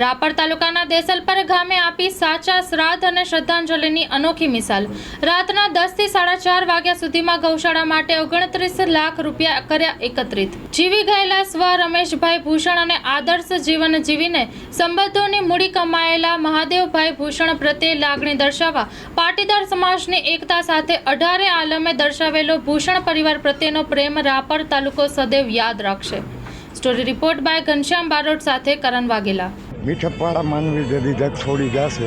રાપર તાલુકાના દેસલપર ગામે આપી સાચા શ્રાદ્ધ અને શ્રદ્ધાંજલિની અનોખી મિસાલ. રાતના દસથી સાડા ચાર વાગ્યા સુધીમાં ગૌશાળા માટે ઓગણત્રીસ લાખ રૂપિયા કર્યા એકત્રિત. જીવી ગયેલા સ્વ રમેશભાઈ ભૂષણ અને આદર્શ જીવન જીવીને સંબંધોની મૂડી કમાયેલા મહાદેવભાઈ ભૂષણ પ્રત્યે લાગણી દર્શાવવા પાટીદાર સમાજની એકતા સાથે અઢારે આલમે દર્શાવેલો ભૂષણ પરિવાર પ્રત્યેનો પ્રેમ રાપર તાલુકો સદૈવ યાદ રાખશે. Story report by Ghanshyam Barot સાથે કરણ વાઘેલા. મીઠપવાળા માનવી જે દીધા છોડી જશે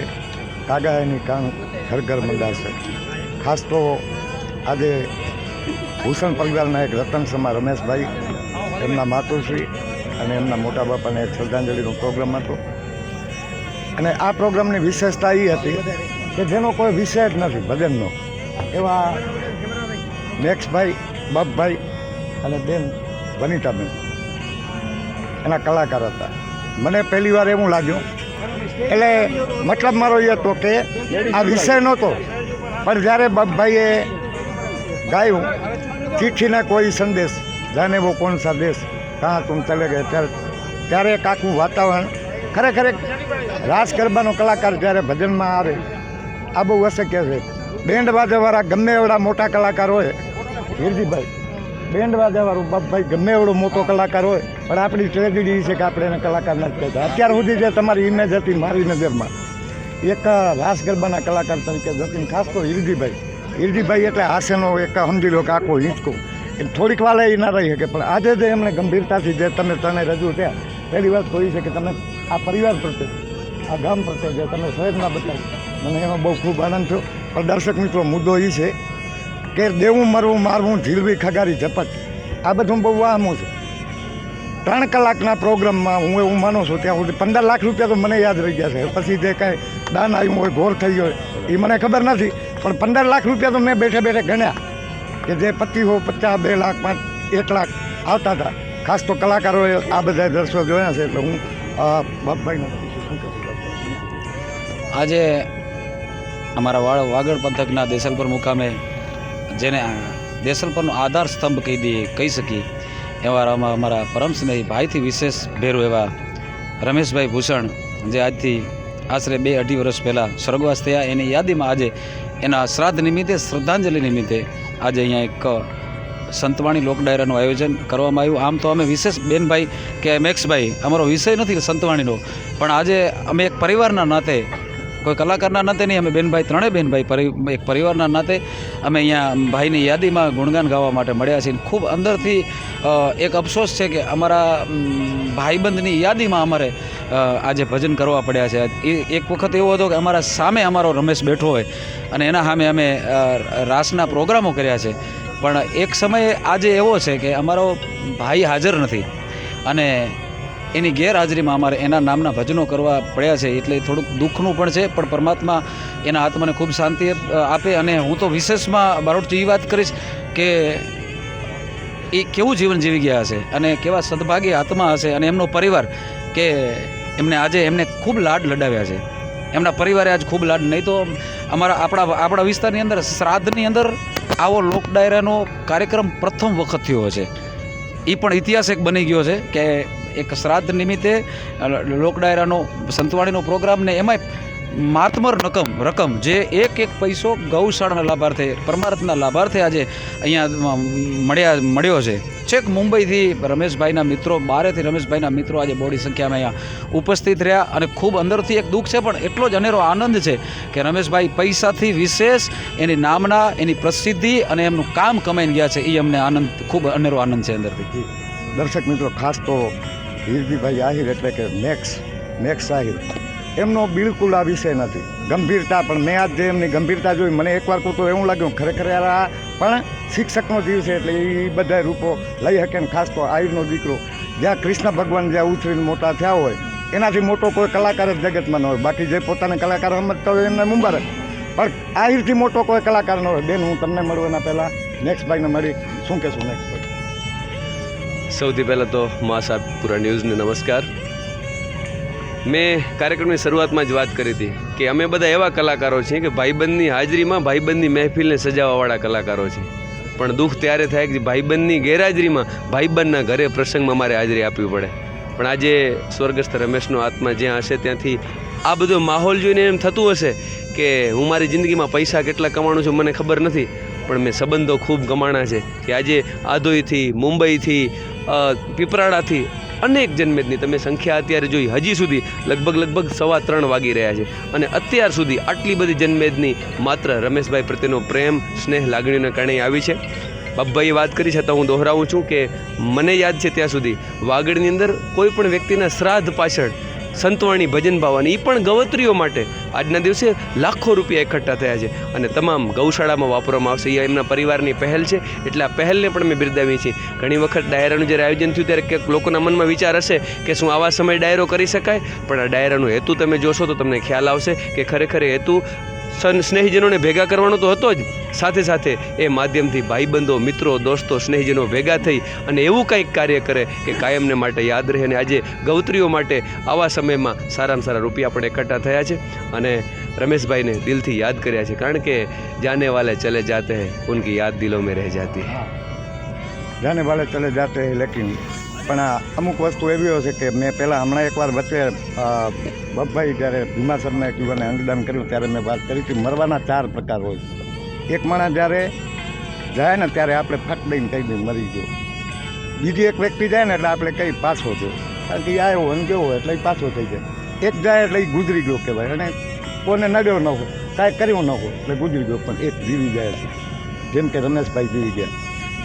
કાગા એની કાન ઘર ઘર મંડાશે. ખાસ તો આજે ભૂષણ પરિવારના એક રતન સમા રમેશભાઈ, એમના માતુશ્રી અને એમના મોટા બાપાને એક શ્રદ્ધાંજલિનો પ્રોગ્રામ હતો. અને આ પ્રોગ્રામની વિશેષતા એ હતી કે જેનો કોઈ વિષય જ નથી ભજનનો. એવા મેક્સભાઈ બાપભાઈ અને બેન વનિતાબેન, એના કલાકાર હતા. મને પહેલી વાર એવું લાગ્યું. એટલે મતલબ મારો એ હતો કે આ વિષય નહોતો. પણ જ્યારે બાપભાઈએ ગાયું ચીઠીને કોઈ સંદેશ, જાને વો કોણ સા દેશ કાં તું ચલે ગયે, ત્યારે ત્યારે એક આખું વાતાવરણ, ખરેખર રાસ ગરબાનો કલાકાર જ્યારે ભજનમાં આવે, આ બહુ અશક્ય છે. બેન્ડ બાજાવાળા ગમે એવડા મોટા કલાકાર હોય, વીરજીભાઈ બેન્ડ વાજાવાળું બાપભાઈ ગમે એવડો મોટો કલાકાર હોય, પણ આપણી ટ્રેજેડી છે કે આપણે એને કલાકાર નથી કહેતા. અત્યાર સુધી જે તમારી ઇમેજ હતી, મારી નજરમાં, એક રાસ ગરબાના કલાકાર તરીકે જતી ખાસ તો હિરજીભાઈ. હિરજીભાઈ એટલે હાસ્યનો એક સમજી લો કે આખો હિંચકો. એ થોડીક વાલે એ ના રહી શકે, પણ આજે જે એમણે ગંભીરતાથી જે તમે તને રજૂ થયા, પહેલી વાત તો એ છે કે તમે આ પરિવાર પ્રત્યે, આ ગામ પ્રત્યે જે તમે સહેજના બતાવી મને એમાં બહુ ખૂબ આનંદ થયો. પણ દર્શક મિત્રો, મુદ્દો એ છે કે દેવું, મરવું, મારવું ઝીલવી ખગારી, ઝપટ. આ બધું બહુ વાહમું છે. ત્રણ કલાકના પ્રોગ્રામમાં હું એવું માનું છું, ત્યાં સુધી પંદર લાખ રૂપિયા તો મને યાદ રહી ગયા છે. પછી જે કાંઈ દાન આવ્યું હોય, ઘોર થઈ હોય, એ મને ખબર નથી. પણ પંદર લાખ રૂપિયા તો મેં બેઠે બેઠે ગણ્યા કે જે પચીસો પચાસ, બે લાખ, પાંચ, એક લાખ આવતા હતા. ખાસ તો કલાકારોએ આ બધા દર્શકો જોયા છે, એટલે હું બાપભાઈને? આજે અમારા વાગડ પંથકના દેસલપુર મુકામે જેને દેસલપરનો આધાર સ્તંભ કહી દઈએ, કહી શકીએ. એવા અમા- અમારા પરમ ભાઈથી વિશેષ ભેરું એવા રમેશભાઈ ભૂષણ, જે આજથી આશરે બે અઢી વર્ષ પહેલાં સ્વર્ગવાસ થયા. એની યાદીમાં આજે, એના શ્રાદ્ધ નિમિત્તે, શ્રદ્ધાંજલિ નિમિત્તે આજે અહીંયા એક સંતવાણી લોક ડાયરાનું આયોજન કરવામાં આવ્યું. આમ તો અમે વિશેષ બેનભાઈ કે મેક્સભાઈ અમારો વિષય નથી સંતવાણીનો, પણ આજે અમે એક પરિવારના નાતે કોઈ કલાકારના નાતે નહીં, અમે બેનભાઈ ત્રણેય બેનભાઈ એક પરિવારના નાતે અમે અહીંયા ભાઈની યાદીમાં ગુણગાન ગાવા માટે મળ્યા છીએ. ખૂબ અંદરથી એક અફસોસ છે કે અમારા ભાઈબંધની યાદીમાં અમારે આજે ભજન કરવા પડ્યા છે. એ એક વખત એવો હતો કે અમારા સામે અમારો રમેશ બેઠો હોય અને એના સામે અમે રાસના પ્રોગ્રામો કર્યા છે. પણ એક સમયે આજે એવો છે કે અમારો ભાઈ હાજર નથી અને એની ગેરહાજરીમાં અમારે એના નામના ભજનો કરવા પડ્યા છે, એટલે થોડુંક દુઃખનું પણ છે, પણ પરમાત્મા એના આત્માને ખૂબ શાંતિ આપે અને હું તો વિશેષમાં બારોટથી એ વાત કરીશ કે એ કેવું જીવન જીવી ગયા હશે અને કેવા સદભાગી આત્મા હશે અને એમનો પરિવાર કે એમને આજે એમને ખૂબ લાડ લડાવ્યા છે. એમના પરિવારે આજ ખૂબ લાડ, નહીં તો અમારા આપણા આપણા વિસ્તારની અંદર, શ્રાદ્ધની અંદર આવો લોક ડાયરાનો કાર્યક્રમ પ્રથમ વખત થયો છે. એ પણ ઇતિહાસ એક બની ગયો છે કે એક શ્રાદ્ધ નિમિત્તે લોકડાયરાનો લોક ડાયરાનો સંતવાણીનો પ્રોગ્રામ ને એમાંય માતમર રકમ રકમ જે એક એક પૈસો ગૌશાળાના લાભાર્થે, પરમાર્થના લાભાર્થે આજે અહીંયા મળ્યા, મળ્યો છે. છેક મુંબઈથી રમેશભાઈના મિત્રો, બારેથી રમેશભાઈના મિત્રો આજે બોડી સંખ્યામાં અહીંયા ઉપસ્થિત રહ્યા અને ખૂબ અંદરથી એક દુઃખ છે, પણ એટલો જ અનેરો આનંદ છે કે રમેશભાઈ પૈસાથી વિશેષ એની નામના, એની પ્રસિદ્ધિ અને એમનું કામ કમાઈને ગયા છે. એ અમને આનંદ, ખૂબ અનેરો આનંદ છે અંદરથી. દર્શક મિત્રો, ખાસ તો હીરજીભાઈ આહિર એટલે કે મેક્સ મેક્સ આહિર. એમનો બિલકુલ આ વિષય નથી. ગંભીરતા, પણ મેં આજ એમની ગંભીરતા જોઈ, મને એકવાર તો એવું લાગ્યું, ખરેખર આ પણ શિક્ષકનો જીવ છે એટલે એ બધા રૂપો લઈ શકે ને ખાસ તો આહિરનો દીકરો. જ્યાં કૃષ્ણ ભગવાન જ્યાં ઉછરીને મોટા થયા હોય, એનાથી મોટો કોઈ કલાકાર જ જગતમાં ન હોય. બાકી જે પોતાને કલાકાર સમજતા હોય એમને મુબારક. પણ આહિરથી મોટો કોઈ કલાકાર ન હોય. બેન, હું તમને મળું એના પહેલાં નેક્સ્ટ ભાઈને મળી. શું કહેશું નેક્સ્ટ ભાઈ? સૌથી પહેલાં તો મા સાહેબ પૂરા ન્યૂઝને નમસ્કાર. મેં કાર્યક્રમની શરૂઆતમાં જ વાત કરી હતી કે અમે બધા એવા કલાકારો છીએ કે ભાઈબંધની હાજરીમાં ભાઈબંધની મહેફિલને સજાવવાવાળા કલાકારો છે પણ દુઃખ ત્યારે થાય કે ભાઈબંધની ગેરહાજરીમાં ભાઈબંધના ઘરે પ્રસંગમાં મારે હાજરી આપવી પડે. પણ આજે સ્વર્ગસ્થ રમેશનો આત્મા જ્યાં હશે ત્યાંથી આ બધો માહોલ જોઈને એમ થતું હશે કે હું મારી જિંદગીમાં પૈસા કેટલા કમાણું છું મને ખબર નથી. પણ મેં સંબંધો ખૂબ કમાણા છે કે આજે આધોઈથી, મુંબઈથી અ, પીપરાડાથી અનેક જન્મેદની તમે સંખ્યા અત્યારે જોઈ હજી સુધી લગભગ લગભગ સવા ત્રણ વાગી રહ્યા છે. અને અત્યાર સુધી આટલી બધી જન્મેદની માત્ર રમેશભાઈ પ્રત્યેનો પ્રેમ સ્નેહ લાગણીઓને કારણે આવી છે. બાપભાઈએ વાત કરી છતાં હું દોહરાવું છું કે મને યાદ છે ત્યાં સુધી વાગડની અંદર કોઈ પણ વ્યક્તિના શ્રાદ્ધ પાછળ સંતવાણી, ભજન ભાવાની એ પણ ગવત્રીઓ માટે. આજના દિવસે લાખો રૂપિયા એકઠા થયા છે અને તમામ ગૌશાળામાં વાપરવામાં આવશે. એ એમના પરિવારની પહેલ છે. એટલે આ પહેલને પણ મેં બિરદાવી છે ઘણી વખત ડાયરાનું જ્યારે આયોજન થયું ત્યારે ક્યાંક લોકોના મનમાં વિચાર હશે કે શું આવા સમયે ડાયરો કરી શકાય? પણ આ ડાયરાનો હેતુ તમે જોશો તો તમને ખ્યાલ આવશે કે ખરેખર હેતુ સ્નેહીજનોને ભેગા કરવાનો તો હતો જ. સાથે સાથે એ માધ્યમથી ભાઈબંધો, મિત્રો, દોસ્તો, સ્નેહીજનો ભેગા થઈ અને એવું કંઈક કાર્ય કરે કે કાયમને માટે યાદ રહે અને આજે ગૌત્રીઓ માટે આવા સમયમાં સારામાં સારા રૂપિયા પણ એકઠા થયા છે અને રમેશભાઈને દિલથી યાદ કર્યા છે. કારણ કે જાને વાલે ચલે જાતે હૈ, ઉનકી યાદ દિલો મેં રહે જાતી જાને વાલે ચલે જાતે લેકિન પણ અમુક વસ્તુ એવી છે કે મેં પહેલાં હમણાં એકવાર વચ્ચે બબભાઈ જ્યારે ભીમા સરને એક અંગદાન કર્યું ત્યારે મેં વાત કરી હતી, મરવાના ચાર પ્રકાર હોય એક માણસ જ્યારે જાય ને ત્યારે આપણે ફટ દઈને કહી દઈએ મરી ગયો. બીજી એક વ્યક્તિ જાય ને એટલે આપણે કંઈ પાછો થયો. કારણ કે આવ્યો અંગ્યો હોય એટલે પાછો થઈ જાય. એક જાય એટલે ગુજરી ગયો કહેવાય. અને કોને નડ્યો ન હોય, કાંઈ કર્યું ન હોય એટલે ગુજરી ગયો, પણ એક જીવી જાય છે. જેમ કે રમેશભાઈ જીવી ગયા.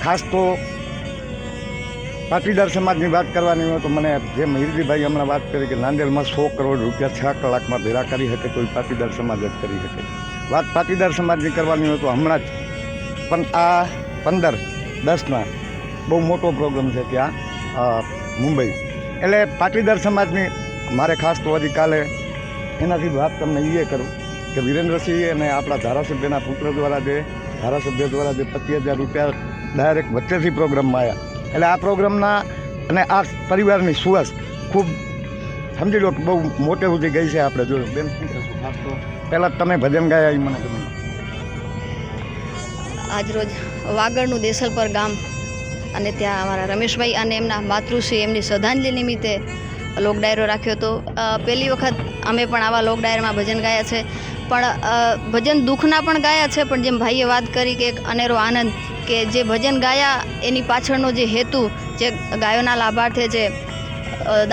ખાસ તો પાટીદાર સમાજની વાત કરવાની હોય તો મને જેમ હિરજીભાઈ હમણાં વાત કરી કે નાંદેડમાં સો કરોડ રૂપિયા છ કલાકમાં ભેગા કરી શકે તો એ પાટીદાર સમાજ જ કરી શકે. વાત પાટીદાર સમાજની કરવાની હોય તો હમણાં જ. પણ આ પંદર દસમાં બહુ મોટો પ્રોગ્રામ છે ત્યાં મુંબઈ. એટલે પાટીદાર સમાજની મારે ખાસ તો હજી કાલે એનાથી વાત તમને એ કરું કે વિરેન્દ્રસિંહ અને આપણા ધારાસભ્યના પુત્ર દ્વારા જે, ધારાસભ્ય દ્વારા જે પચીસ હજાર રૂપિયા ડાયરેક્ટ વચ્ચેથી પ્રોગ્રામમાં આવ્યા એટલે આ પ્રોગ્રામના અને આ પરિવારની સુવાસ ખૂબ સમજી લો કે બહુ મોટે સુધી ગઈ છે આપણે જોયું બેન શું કહેશું? પહેલાં તમે ભજન ગાયા એ મને તમે. આજરોજ વાગડનું દેસલપર ગામ અને ત્યાં અમારા રમેશભાઈ અને એમના માતૃશ્રી એમની શ્રદ્ધાંજલિ નિમિત્તે લોક ડાયરો રાખ્યો હતો. પહેલી વખત અમે પણ આવા લોક ડાયરામાં ભજન ગાયા છે. પણ ભજન દુઃખના પણ ગાયા છે, પણ જેમ ભાઈએ વાત કરી કે એક અનેરો આનંદ કે જે ભજન ગાયા, એની પાછળનો જે હેતુ, જે ગાયોના લાભાર્થે જે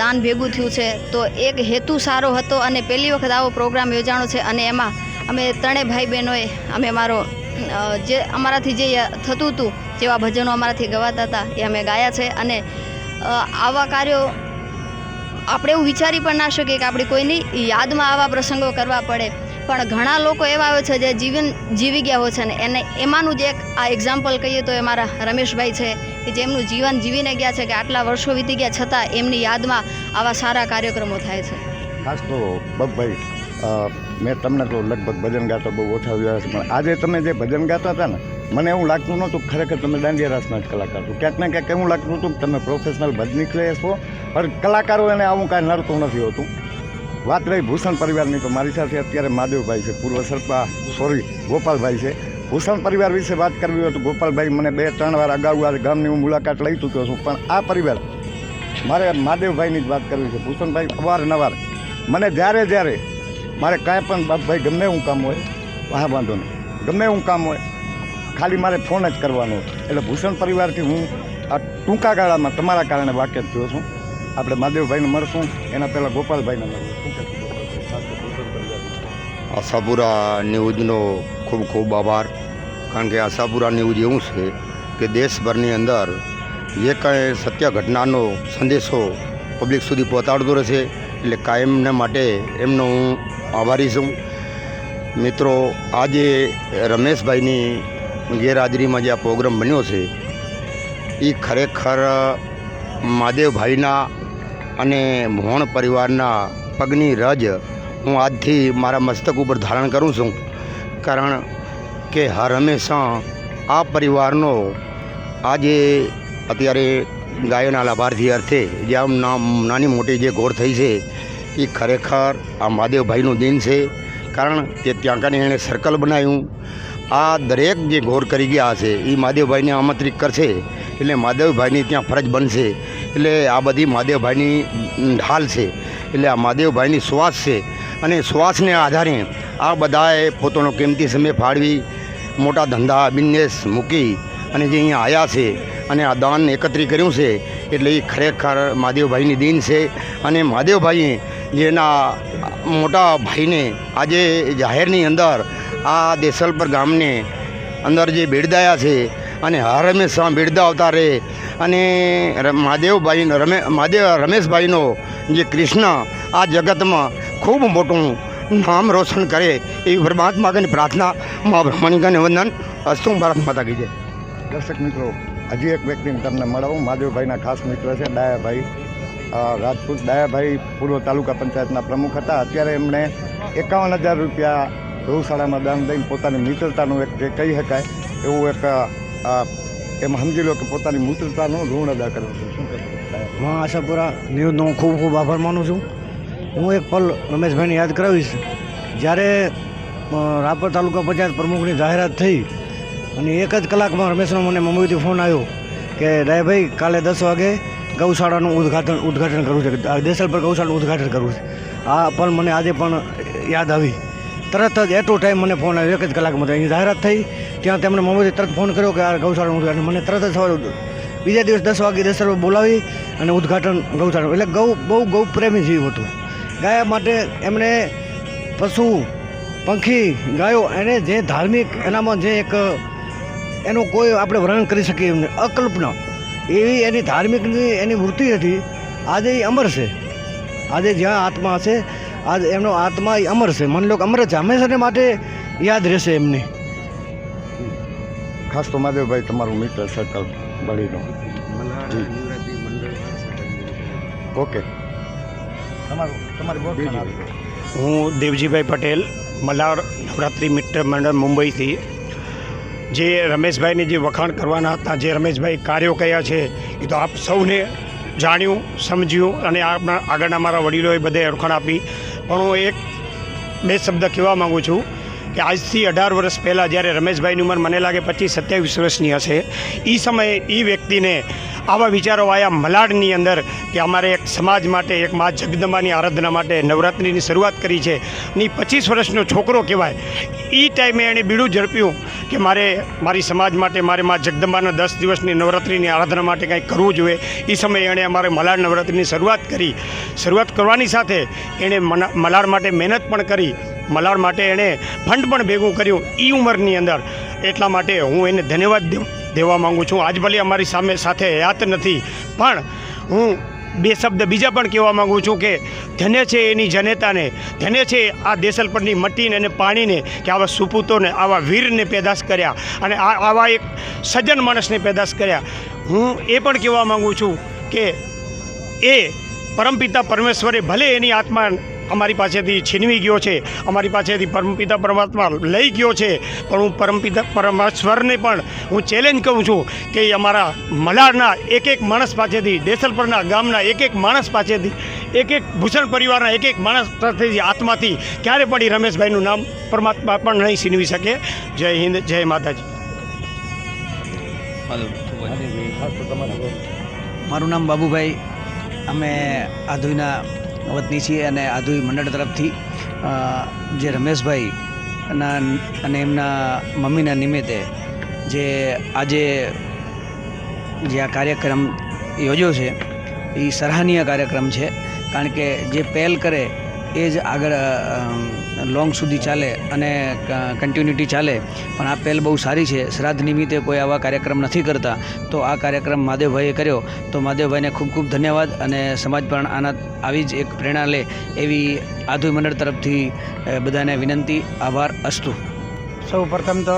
દાન ભેગું થયું છે, તો એક હેતુ સારો હતો અને પહેલી વખત આવો પ્રોગ્રામ યોજાણો છે અને એમાં અમે ત્રણેય ભાઈ બહેનોએ અમે મારો જે અમારાથી જે થતું હતું, જેવા ભજનો અમારાથી ગવાતા હતા, એ અમે ગાયા છે અને આવા કાર્યો આપણે એવું વિચારી પણ ના શકીએ કે આપણી કોઈની યાદમાં આવા પ્રસંગો કરવા પડે. પણ ઘણા લોકો એવા આવે છે જે જીવન જીવી ગયા હોય છે ને એને એમાંનું જ એક આ એક્ઝામ્પલ કહીએ તો એ મારા રમેશભાઈ છે કે જેમનું જીવન જીવીને ગયા છે કે આટલા વર્ષો વીતી ગયા છતાં એમની યાદમાં આવા સારા કાર્યક્રમો થાય છે. ખાસ તો બગભાઈ મેં તમને તો લગભગ ભજન ગાતો બહુ ઓછા જોયા છે, પણ આજે તમે જે ભજન ગાતા હતા ને, મને એવું લાગતું નહોતું ખરેખર તમે દાંડિયા રાસના જ કલાકાર છો. ક્યાંક ને ક્યાંક એવું લાગતું હતું કે તમે પ્રોફેશનલ ભજની છો પણ કલાકારો એને આવું કાંઈ નડતું નથી હોતું. વાત રહી ભૂષણ પરિવારની, તો મારી સાથે અત્યારે માધવભાઈ છે, પૂર્વ સરપા સોરી ગોપાલભાઈ છે. ભૂષણ પરિવાર વિશે વાત કરવી હોય તો ગોપાલભાઈ મને બે, ત્રણ વાર અગાઉ આ ગામની હું મુલાકાત લઈ ચૂક્યો છું, પણ આ પરિવાર, મારે મહાદેવભાઈની જ વાત કરવી છે. ભૂષણભાઈ અવારનવાર મને જ્યારે જ્યારે, મારે કાંઈ પણ બાપભાઈ ગમે એવું કામ હોય હા વાંધો નહીં. ગમે એવું કામ હોય, ખાલી મારે ફોન જ કરવાનો એટલે ભૂષણ પરિવારથી હું આ ટૂંકા ગાળામાં તમારા કારણે વાકેફ થયો છું. આપણે મહાદેવભાઈને મળશું એના પહેલાં ગોપાલભાઈને મળશું. આશાપુરા ન્યૂઝનો ખૂબ ખૂબ આભાર, કારણ કે આશાપુરા ન્યૂઝ એવું છે કે દેશભરની અંદર જે કાંઈ સત્ય ઘટનાનો સંદેશો પબ્લિક સુધી પહોંચાડતો રહેશે, એટલે કાયમને માટે એમનો હું આભારી છું મિત્રો, આજે રમેશભાઈની ગેરહાજરીમાં જે આ પ્રોગ્રામ બન્યો છે એ ખરેખર મહાદેવભાઈના અને મોહણ પરિવારના પગની રજ હું આજથી મારા મસ્તક ઉપર ધારણ કરું છું. કારણ કે હર હંમેશા આ પરિવારનો આજે અત્યારે ગાયોના લાભાર્થી અર્થે જે આમ નાની મોટી જે ઘોર થઈ છે, એ ખરેખર આ મહાદેવભાઈનું દિન છે. કારણ કે ત્યાં કને એણે સર્કલ બનાવ્યું. આ દરેક જે ઘોર કરી ગયા હશે એ મહાદેવભાઈને આમંત્રિત કરશે. એટલે મહાદેવભાઈની ત્યાં ફરજ બનશે. એટલે આ બધી મહાદેવભાઈની ઢાલ છે. એટલે આ મહાદેવભાઈની શ્વાસ છે. અને શ્વાસને આધારે આ બધાએ પોતાનો કિંમતી સમય ફાળવી, મોટા ધંધા બિઝનેસ મૂકી અને જે અહીંયા આવ્યા છે અને આ દાન એકત્રિત કર્યું છે, એટલે એ ખરેખર મહાદેવભાઈની દિન છે. અને મહાદેવભાઈએ જેના મોટા ભાઈને આજે જાહેરની અંદર આ દેસલપર ગામને અંદર જે બિરદાયા છે અને હર હંમેશા બિરદાવતા રહે અને મહાદેવભાઈ રમે મહાદેવ રમેશભાઈનો જે કૃષ્ણ આ જગતમાં ખૂબ મોટું નામ રોશન કરે એવી પરમાત્મા આગળની પ્રાર્થના મા બ્રહ્મણિકાને વંદન અસ્તુ ભારત માતા કી જય. દર્શક મિત્રો, હજી એક વ્યક્તિને તમને મળાવું. મહાદેવભાઈના ખાસ મિત્ર છે ડાયાભાઈ. રાજપૂત ડાયાભાઈ, પૂર્વ તાલુકા પંચાયતના પ્રમુખ હતા. અત્યારે એમણે એકાવન હજાર રૂપિયા ગૌશાળામાં દાન દઈને પોતાની મિત્રતાનું એક જે કહી શકાય. એવું એક એમ સમજી લો કે પોતાની મિત્રતાનું ઋણ અદા કર્યું છે. હું, આશાપુરા ન્યૂઝનો હું ખૂબ ખૂબ આભાર માનું છું. હું એક પલ રમેશભાઈને યાદ કરાવીશ. જ્યારે રાપર તાલુકા પંચાયત પ્રમુખની જાહેરાત થઈ અને એક જ કલાકમાં રમેશનો મને મુંબઈથી ફોન આવ્યો કે ડાયભાઈ કાલે દસ વાગે ગૌશાળાનું ઉદ્ઘાટન ઉદઘાટન કરવું છે. દેસલ પર ગૌશાળાનું ઉદ્ઘાટન કરવું છે. આ પલ મને આજે પણ યાદ આવી. તરત જ એટલો ટાઈમ મને ફોન આવ્યો. એક જ કલાકમાં તો અહીં જાહેરાત થઈ. ત્યાં તેમણે મોબાઈલથી તરત ફોન કર્યો કે આ ગૌશાળાનું ઉદ્ઘાટન. મને તરત જ સવારે બીજા દિવસ દસ વાગે દેસર બોલાવી અને ઉદઘાટન ગૌશાળા એટલે ગૌ, બહુ ગૌ પ્રેમી જીવ હતું. ગાયા માટે એમણે પશુ, પંખી, ગાયો એને જે ધાર્મિક, એનામાં જે એક, એનું કોઈ આપણે વર્ણન કરી શકીએ એમને. અકલ્પના. એવી એની ધાર્મિકની એની વૃત્તિ હતી. આજે એ અમર છે. આજે જ્યાં આત્મા હશે આજ એમનો આત્મા એ અમર છે. મનલોક અમર જ છે. હંમેશાને માટે યાદ રહેશે એમને. ખાસ તો મહાદેવભાઈ તમારું મિત્ર સર્કલ બળીનો. ઓકે. તમારું તમારી બોટ પણ આવી ગઈ. હું દેવજીભાઈ પટેલ મલાર નવરાત્રિ મિત્ર મંડળ મુંબઈથી. જે રમેશભાઈને જે વખાણ કરવાના હતા જે રમેશભાઈ કાર્યો કયા છે એ તો આપ સૌને જાણ્યું સમજ્યું અને આપણા આગળના મારા વડીલોએ બધે ઓળખાણ આપી. પણ હું એક બે શબ્દ કહેવા માગું છું કે આજથી અઢાર વર્ષ પહેલાં જ્યારે રમેશભાઈની ઉંમર મને લાગે પચીસ સત્યાવીસ વર્ષની હશે એ સમયે એ વ્યક્તિને આવા વિચારો આવ્યા મલાડની અંદર કે અમારે એક સમાજ માટે, એક મા જગદંબાની આરાધના માટે નવરાત્રિની શરૂઆત કરી છે. ની પચીસ વર્ષનો છોકરો કહેવાય. એ ટાઈમે એણે બીડું ઝડપ્યું કે મારે, મારી સમાજ માટે, મારે મા જગદંબાના દસ દિવસની નવરાત્રિની આરાધના માટે કંઈક કરવું જોઈએ. એ સમયે એણે અમારે મલાડ નવરાત્રિની શરૂઆત કરી. શરૂઆત કરવાની સાથે એણે મલાડ માટે મહેનત પણ કરી. મલાડ માટે એણે ફંડ પણ ભેગું કર્યું એ ઉંમરની અંદર. એટલા માટે હું એને ધન્યવાદ દેવ- દેવા માગું છું. આજ ભલે અમારી સામે સાથે હયાત નથી, પણ હું બે શબ્દ બીજા પણ કહેવા માગું છું કે ધન્ય છે એની જનેતાને, ધન્ય છે આ દેસલપટની મટીને અને પાણીને કે આવા સુપૂતોને, આવા વીરને પેદાશ કર્યા અને આવા એક સજ્જન માણસને પેદાશ કર્યા. હું એ પણ કહેવા માગું છું કે એ પરમપિતા પરમેશ્વરે ભલે એની આત્મા અમારી પાસેથી છીનવી ગયો છે. અમારી પાસેથી પરમપિતા પરમાત્મા લઈ ગયો છે. પણ હું પરમપિતા પરમેશ્વરને પણ હું ચેલેન્જ કહું છું કે અમારા મલાડના એક એક માણસ પાસેથી દેસલપરના ગામના એક એક માણસ પાસેથી એક એક ભૂષણ પરિવારના એક એક માણસ પાસેથી આત્માથી ક્યારે પણ એ રમેશભાઈનું નામ પરમાત્મા પણ નહીં છીનવી શકે. જય હિન્દ જય માતાજી. મારું નામ બાબુભાઈ. અમે આધુઈના વતની છીએ અને આધુઈ મંડળ તરફથી જે રમેશભાઈ ના અને એમના મમ્મીના નિમિત્તે જે આજે જે આ કાર્યક્રમ યોજ્યો છે, એ સરાહનીય કાર્યક્રમ છે. કારણ કે જે પહેલ કરે, એ જ આગળ લોંગ સુધી ચાલે અને કન્ટિન્યુટી ચાલે, પણ આ પહેલ બહુ સારી છે. શ્રાદ્ધ નિમિત્તે કોઈ આવા કાર્યક્રમ નથી કરતા. તો આ કાર્યક્રમ મહાદેવભાઈએ કર્યો. તો મહાદેવભાઈને ખૂબ ખૂબ ધન્યવાદ અને સમાજ પણ આના આવી જ એક પ્રેરણા લે એવી આધુ મંડળ તરફથી બધાને વિનંતી. આભાર. અસ્તુ. સૌ પ્રથમ તો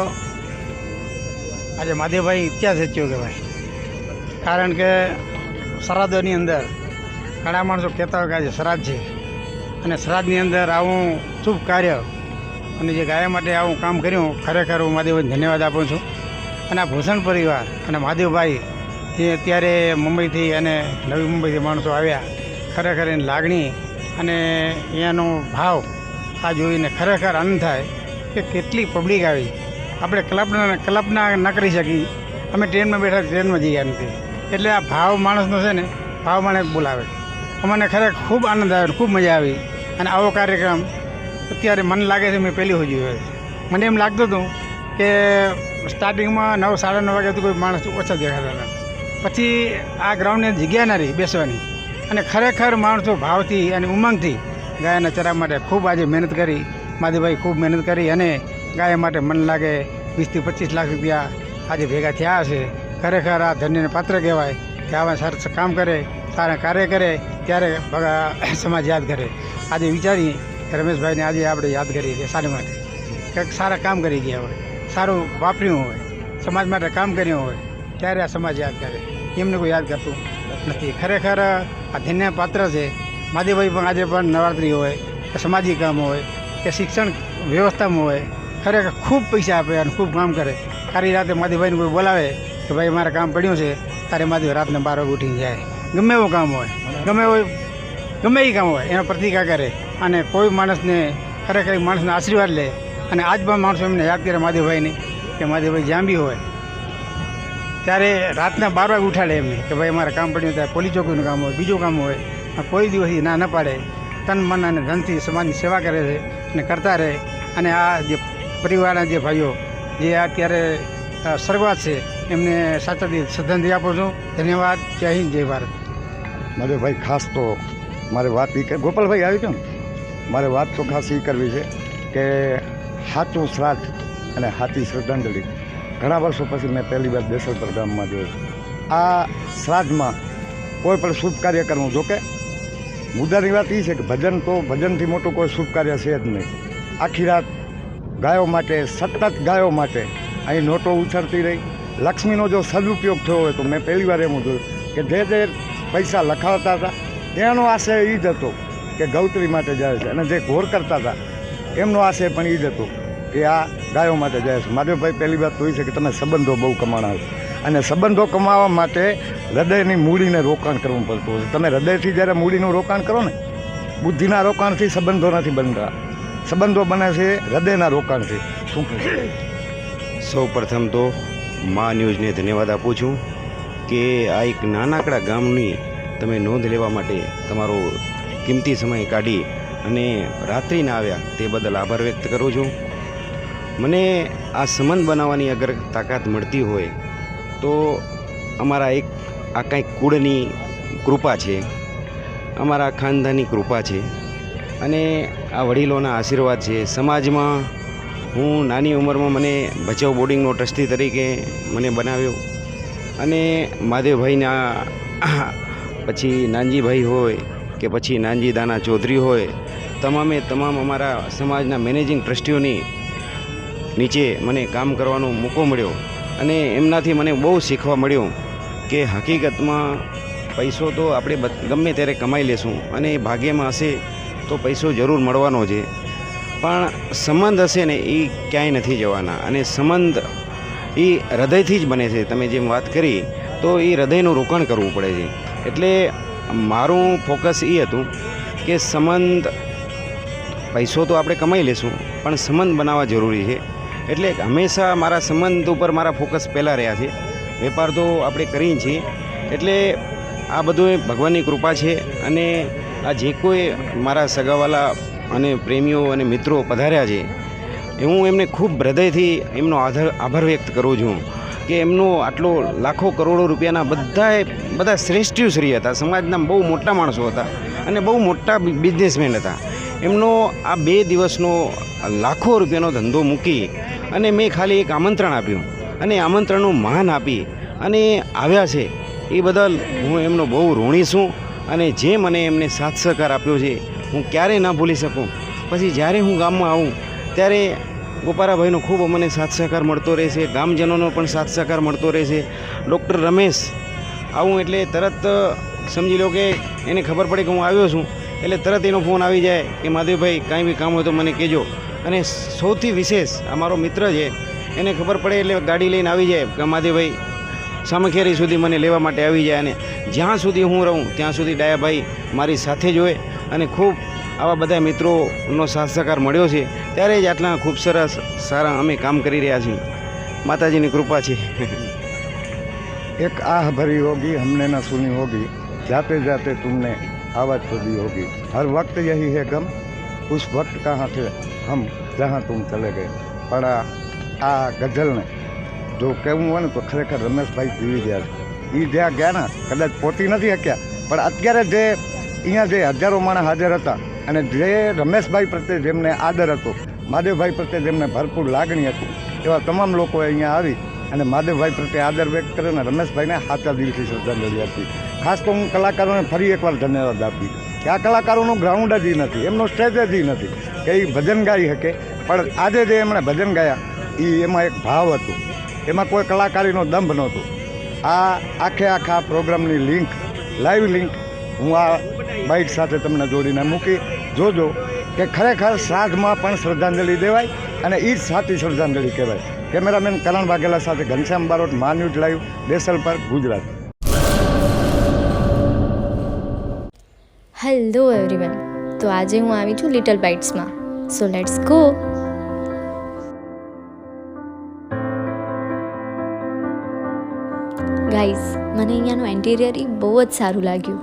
આજે મહાદેવભાઈ ઇતિહાસ રચ્યો કહેવાય. કારણ કે શ્રાદ્ધોની અંદર ઘણા માણસો કહેતા હોય કે આજે શ્રાદ્ધ છે. અને શ્રાદ્ધની અંદર આવું શુભ કાર્ય અને જે ગાયા માટે આવું કામ કર્યું, ખરેખર હું મહાદેવભાઈને ધન્યવાદ આપું છું. અને આ ભૂષણ પરિવાર અને મહાદેવભાઈ જે અત્યારે મુંબઈથી અને નવી મુંબઈથી માણસો આવ્યા. ખરેખર એની લાગણી અને અહીંયાનો ભાવ આ જોઈને ખરેખર આનંદ થાય કે કેટલી પબ્લિક આવી. આપણે કલ્પના કલ્પના ન કરી શકી અમે ટ્રેનમાં બેઠા, ટ્રેનમાં જઈ ગયા નથી. એટલે આ ભાવ માણસનો છે ને, ભાવ માણસ બોલાવે. અમને ખરેખર ખૂબ આનંદ આવ્યો ખૂબ મજા આવી. અને આવો કાર્યક્રમ, અત્યારે મને લાગે છે મેં પહેલી હોજી હોય. મને એમ લાગતું હતું કે સ્ટાર્ટિંગમાં નવ, સાડા નવ વાગ્યા સુધી કોઈ માણસ ઓછા દેખાતા હતા. પછી આ ગ્રાઉન્ડની જગ્યા ના રહી બેસવાની. અને ખરેખર માણસો ભાવથી અને ઉમંગથી ગાયના ચરા માટે ખૂબ આજે મહેનત કરી માધીભાઈ ખૂબ મહેનત કરી અને ગાય માટે મન લાગે વીસથી પચીસ લાખ રૂપિયા આજે ભેગા થયા હશે. ખરેખર આ ધન્યને પાત્ર કહેવાય કે આવા સારા કામ કરે, સારા કાર્ય કરે ત્યારે સમાજ યાદ કરે. આજે વિચારી રમેશભાઈને આજે આપણે યાદ કરીએ છીએ સારી માટે. કંઈક સારા કામ કરી ગયા હોય, સારું વાપર્યું હોય, સમાજ માટે કામ કર્યું હોય, ત્યારે આ સમાજ યાદ કરે. એમને કોઈ યાદ કરતું નથી. ખરેખર આ ધન્ય પાત્ર છે. માધીભાઈ પણ આજે પણ નવરાત્રિ હોય, કે સમાજિક કામ હોય, કે શિક્ષણ વ્યવસ્થામાં હોય, ખરેખર ખૂબ પૈસા આપે અને ખૂબ કામ કરે. સારી રાતે માધીભાઈને કોઈ બોલાવે કે ભાઈ, મારે કામ પડ્યું છે. તારે માધીભાઈ રાતને બાર વાગે ઉઠીને જાય. ગમે એવું કામ હોય. ગમે હોય, ગમે એ કામ હોય, એનો પ્રતિકા કરે અને કોઈ માણસને, ખરેખર માણસને આશીર્વાદ લે. અને આજ પણ માણસો એમને યાદ કરે માધવભાઈને, કે માધવભાઈ જ્યાં બી હોય. ત્યારે રાતના બાર વાગે ઉઠાડે એમને, કે ભાઈ અમારે કામ પડ્યું, ત્યારે પોલીસ ચોકીનું કામ હોય, બીજું કામ હોય. કોઈ દિવસ ના ન પાડે. તન મન અને ધનથી સમાજની સેવા કરે છે અને કરતા રહે. અને આ જે પરિવારના જે ભાઈઓ, જે અત્યારે સ્વર્ગવાસ છે, એમને સાચા શ્રદ્ધાંજલિ આપું છું. ધન્યવાદ. જય હિન્દ, જય ભારત. મારે ભાઈ ખાસ તો મારે વાત એ ગોપાલભાઈ, આવી ને. મારે વાત તો ખાસ એ કરવી છે કે સાચું શ્રાદ્ધ અને સાચી શ્રદ્ધાંજલિ. ઘણા વર્ષો પછી મેં પહેલી વાર દેસલપર ગામમાં જોયું આ શ્રાદ્ધમાં કોઈ પણ શુભ કાર્ય કરવું, જોકે મુદ્દાની વાત એ છે કે ભજન તો ભજનથી મોટું કોઈ શુભ કાર્ય છે જ નહીં. આખી રાત ગાયો માટે, સતત ગાયો માટે અહીં નોટો ઉછળતી રહી. લક્ષ્મીનો જો સદુપયોગ થયો હોય તો મેં પહેલી વાર એમ જોયું કે જે જે પૈસા લખાવતા હતા. એનો આશય એ જ હતો કે ગૌત્રી માટે જાય છે. અને જે ઘોર કરતા હતા, એમનો આશય પણ એ જ હતો કે આ ગાયો માટે જાય છે. માધવભાઈ પહેલી વાત તો એ છે કે તમે સંબંધો બહુ કમાણા છો. અને સંબંધો કમાવા માટે હૃદયની મૂડીને રોકાણ કરવું પડતું હોય તમે હૃદયથી જ્યારે મૂડીનું રોકાણ કરો ને, બુદ્ધિના રોકાણથી સંબંધો નથી બનતા. સંબંધો બને છે હૃદયના રોકાણથી. શું કહે સૌ પ્રથમ તો મા ન્યૂઝને ધન્યવાદ આપું છું. કે આ એક નાનકડા ગામની તમે નોંધ લેવા માટે તમારો કિંમતી સમય કાઢી અને રાત્રિના આવ્યા તે બદલ આભાર વ્યક્ત કરું છું. મને આ સંબંધ બનાવવાની અગર તાકાત મળતી હોય તો અમારા એક, આ કાંઈક કુળની કૃપા છે. અમારા ખાનદાની કૃપા છે. અને આ વડીલોના આશીર્વાદ છે. સમાજમાં હું નાની ઉંમરમાં મને બચાવ બોર્ડિંગનો ટ્રસ્ટી તરીકે મને બનાવ્યો. અને મહાદેવભાઈના, પછી નાનજીભાઈ હોય કે પછી નાનજી દાના ચૌધરી હોય, તમામે તમામ અમારા સમાજના મેનેજિંગ ટ્રસ્ટીઓની નીચે મને કામ કરવાનો મોકો મળ્યો અને એમનાથી મને બહુ શીખવા મળ્યું કે હકીકતમાં પૈસો તો આપણે ગમે ત્યારે કમાઈ લેશું અને ભાગ્યમાં હશે તો પૈસો જરૂર મળવાનો છે. પણ સંબંધ હશે ને એ ક્યાંય નથી જવાના અને સંબંધ એ હૃદયથી જ બને છે. તમે જેમ વાત કરી, તો એ હૃદયનું રોકાણ કરવું પડે છે. એટલે મારું ફોકસ એ હતું કે સંબંધ, પૈસો તો આપણે કમાઈ લેશું, પણ સંબંધ બનાવવા જરૂરી છે. એટલે હંમેશા મારા સંબંધ ઉપર મારા ફોકસ પહેલાં રહ્યા છે. વેપાર તો આપણે કરીએ છીએ. એટલે આ બધું એ ભગવાનની કૃપા છે અને આ જે કોઈ મારા સગાવાલા અને પ્રેમીઓ અને મિત્રો પધાર્યા છે હું એમને ખૂબ હૃદયથી એમનો આધાર, આભાર વ્યક્ત કરું છું કે એમનો આટલો લાખો કરોડો રૂપિયાના બધાએ, બધા શ્રેષ્ઠીશ્રી હતા. સમાજના બહુ મોટા માણસો હતા અને બહુ મોટા બિઝનેસમેન હતા. એમનો આ બે દિવસનો લાખો રૂપિયાનો ધંધો મૂકી અને મેં ખાલી એક આમંત્રણ આપ્યું અને આમંત્રણનું માન આપી અને આવ્યા છે. એ બદલ હું એમનો બહુ ઋણી છું અને જે મને એમને સાથ સહકાર આપ્યો છે હું ક્યારેય ના ભૂલી શકું. પછી જ્યારે હું ગામમાં આવું ત્યારે ગોપારાભાઈનો ખૂબ અમને સાથ સહકાર મળતો રહેશે ગામજનોનો પણ સાથ સહકાર મળતો રહેશે ડૉક્ટર રમેશ, આવું એટલે તરત સમજી લો કે એને ખબર પડે કે હું આવ્યો છું, એટલે તરત એનો ફોન આવી જાય કે મહાદેવભાઈ, કાંઈ બી કામ હોય તો મને કહેજો. અને સૌથી વિશેષ આ મારો મિત્ર છે, એને ખબર પડે એટલે ગાડી લઈને આવી જાય કે મહાદેવભાઈ, સામખિયારી સુધી મને લેવા માટે આવી જાય અને જ્યાં સુધી હું રહું, ત્યાં સુધી ડાયાભાઈ મારી સાથે જ હોય. અને ખૂબ આવા બધા મિત્રોનો સાથ સહકાર મળ્યો છે. ત્યારે જ આટલા ખૂબ સરસ, સારા અમે કામ કરી રહ્યા છીએ. માતાજીની કૃપા છે. એક આહ ભરી હોગી હમને ના સુની હોગી, જાતે જાતે તુમને આવાજ તો હોગી. હર વક્ત યહી હે ગમ, ઉસ વક્ત કહા થે હમ જહાં તુમ ચલે ગયે. પણ આ ગઝલને જો કહેવું હોય ને તો ખરેખર રમેશભાઈ જીવી ગયા છે. એ જ્યાં ગયા ને, કદાચ પોતી નથી શક્યા પણ અત્યારે જે, અહીંયા જે હજારો માણસ હાજર હતા અને જે રમેશભાઈ પ્રત્યે જેમને આદર હતો, મહાદેવભાઈ પ્રત્યે જેમને ભરપૂર લાગણી હતી, એવા તમામ લોકોએ અહીંયા આવી અને મહાદેવભાઈ પ્રત્યે આદર વ્યક્ત કર્યો અને રમેશભાઈને સાચા દિલથી શ્રદ્ધાંજલિ આપી. ખાસ તો હું કલાકારોને ફરી એકવાર ધન્યવાદ આપી કે આ કલાકારોનું ગ્રાઉન્ડ જ નથી, એમનો સ્ટેજ જ નથી, કે એ ભજન ગાઈ શકે. પણ આજે જે એમણે ભજન ગાયા એ એમાં એક ભાવ હતો. એમાં કોઈ કલાકારીનો દંભ નહોતો. આ આખે આખા પ્રોગ્રામની લિંક લાઈવ લિંક હું આ બાઇક સાથે તમને જોડીને મૂકી જોજો કે ખરેખર શ્રાદ્ધમાં પણ શ્રદ્ધાંજલિ દેવાય અને એ જ સાચી શ્રદ્ધાંજલિ કહેવાય. કેમેરામેન કરણ વાઘેલા સાથે ઘનશ્યામ બારોટ, મા ન્યૂઝ લાઈવ, દેસલ પર ગુજરાત. હેલો એવરીવન તો આજે હું આવી છું લિટલ બાઇટ્સમાં સો લેટ્સ ગો ગાઈઝ મને અહીંયાનું એન્ટિરિયર બહુ જ સારું લાગ્યું.